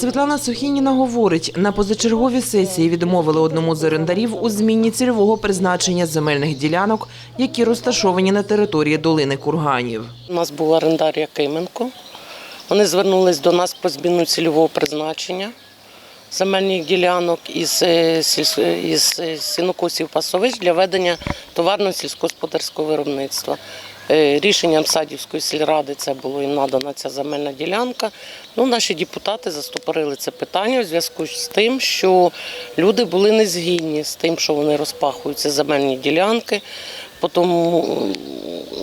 Світлана Сухініна говорить, на позачерговій сесії відмовили одному з орендарів у зміні цільового призначення земельних ділянок, які розташовані на території долини Курганів. У нас був орендар Якименко. Вони звернулись до нас про зміну цільового призначення земельних ділянок із, е, із е, сінокосів пасовищ для ведення товарного сільськогосподарського виробництва. Е, Рішенням Садівської сільради це було їм надана ця земельна ділянка. Ну, наші депутати застопорили це питання у зв'язку з тим, що люди були не згідні з тим, що вони розпахують ці земельні ділянки. Тому,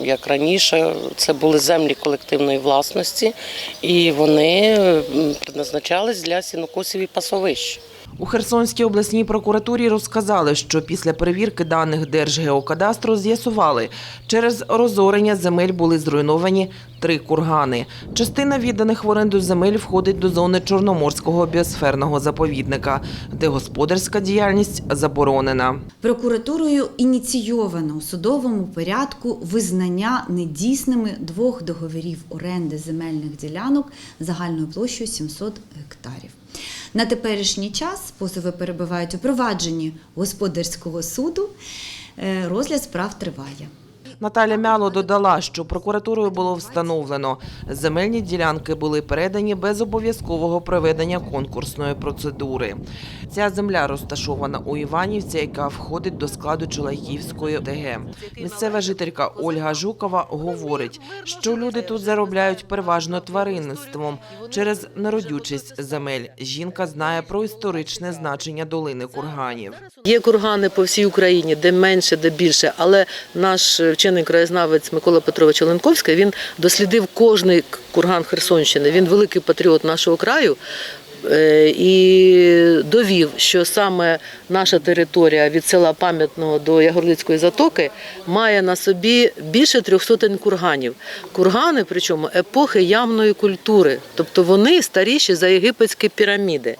як раніше, це були землі колективної власності, і вони м, предназначались для сінокосів і пасовищ. У Херсонській обласній прокуратурі розказали, що після перевірки даних Держгеокадастру з'ясували, через розорення земель були зруйновані три кургани. Частина відданих в оренду земель входить до зони Чорноморського біосферного заповідника, де господарська діяльність заборонена. Прокуратурою ініційовано у судовому порядку визнання недійсними двох договорів оренди земельних ділянок загальною площею 700 гектарів. На теперішній час позови перебувають у провадженні господарського суду. Е, Розгляд справ триває. Наталя Мяло додала, що прокуратурою було встановлено, земельні ділянки були передані без обов'язкового проведення конкурсної процедури. Ця земля розташована у Іванівці, яка входить до складу Чолайківської ОТГ. Місцева жителька Ольга Жукова говорить, що люди тут заробляють переважно тваринництвом через неродючість земель. Жінка знає про історичне значення долини курганів. Є кургани по всій Україні, де менше, де більше, але наш е, вчений краєзнавець Микола Петрович Оленковський він дослідив кожний курган Херсонщини. Він великий патріот нашого краю. е, І довів, що саме наша територія від села Пам'ятного до Ягорлицької затоки має на собі більше трьох сотень курганів. Кургани, причому епохи ямної культури, тобто вони старіші за єгипетські піраміди.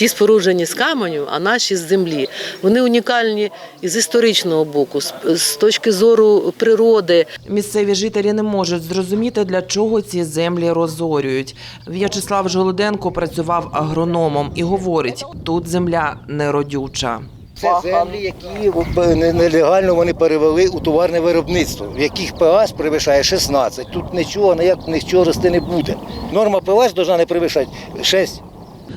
Ті споруджені з каменю, а наші з землі. Вони унікальні із історичного боку, з, з точки зору природи. Місцеві жителі не можуть зрозуміти, для чого ці землі розорюють. В'ячеслав Жолоденко працював агрономом і говорить, тут земля неродюча. Це землі, які в- нелегально вони перевели у товарне виробництво, в яких ПАС перевищає 16. Тут нічого, ніяк нічого рости не буде. Норма ПАС повинна не перевищати 6.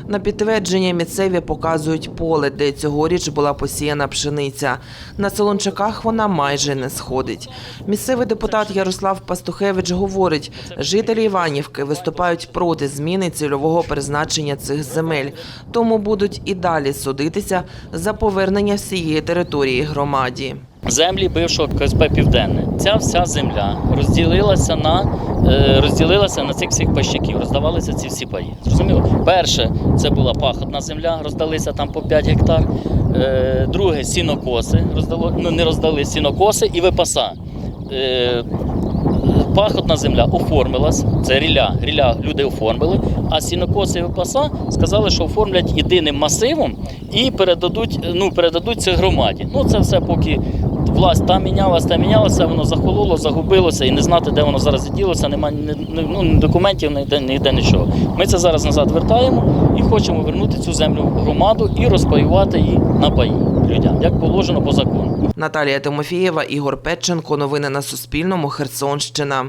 На підтвердження місцеві показують поле, де цьогоріч була посіяна пшениця. На Солончаках вона майже не сходить. Місцевий депутат Ярослав Пастухевич говорить, жителі Іванівки виступають проти зміни цільового призначення цих земель, тому будуть і далі судитися за повернення всієї території громаді. Землі бившого КСП Південне. Ця вся земля розділилася на е, розділилася на цих всіх пащиків, роздавалися ці всі паї. Зрозуміло? Перше, це була пахотна земля, роздалися там по 5 гектар. Е, Друге сінокоси, роздало, ну не роздали сінокоси і випаса. Е, Пахотна земля оформилась, це ріля, ріля люди оформили, а сінокоси і випаса сказали, що оформлять єдиним масивом і передадуть, ну, передадуть це громаді. Ну це все поки власть там мінялася, там мінялася, воно захололо, загубилося і не знати, де воно зараз ділося, немає ну, ні документів, ніде, ніде нічого. Ми це зараз назад вертаємо і хочемо вернути цю землю в громаду і розпаювати її на паї людям, як положено по закону. Наталія Тимофієва, Ігор Петченко. Новини на Суспільному. Херсонщина.